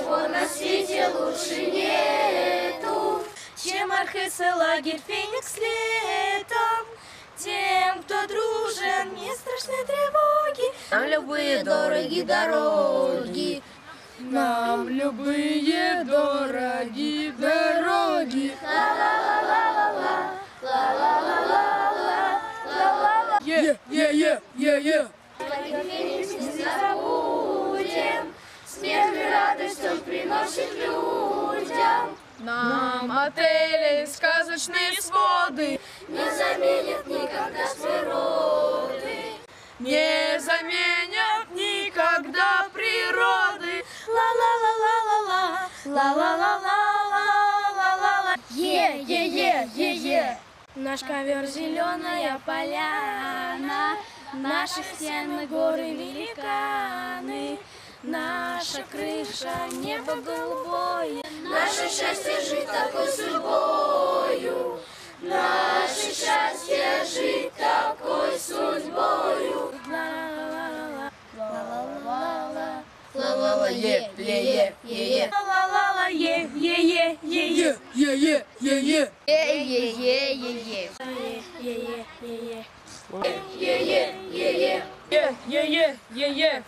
Ничего на свете лучше нету, чем Архыз и лагерь Феникс летом. Тем, кто дружен, не страшны тревоги. Нам любые дороги дороги. Нам любые дороги дороги. Е, е, е, е, е. Лагерь Феникс не забудем. Смех и радость он приносит людям. Нам отели сказочные своды Не заменят никогда с природы. не заменят никогда природы. Ла-ла-ла-ла-ла-ла, ла-ла-ла-ла-ла-ла-ла. Е, е, е, е, е. Наш ковер зеленая поляна, наши стены горы великаны, наша крыша небо голубое, наше счастье жить такой судьбою, наше счастье жить такой судьбою. Ла-ла-ла-ла. Ла-ла-ла, е, е, е. Ла-ла-ла-ла, е, е, е, е, е. Е, е, е, е, е. Е, е.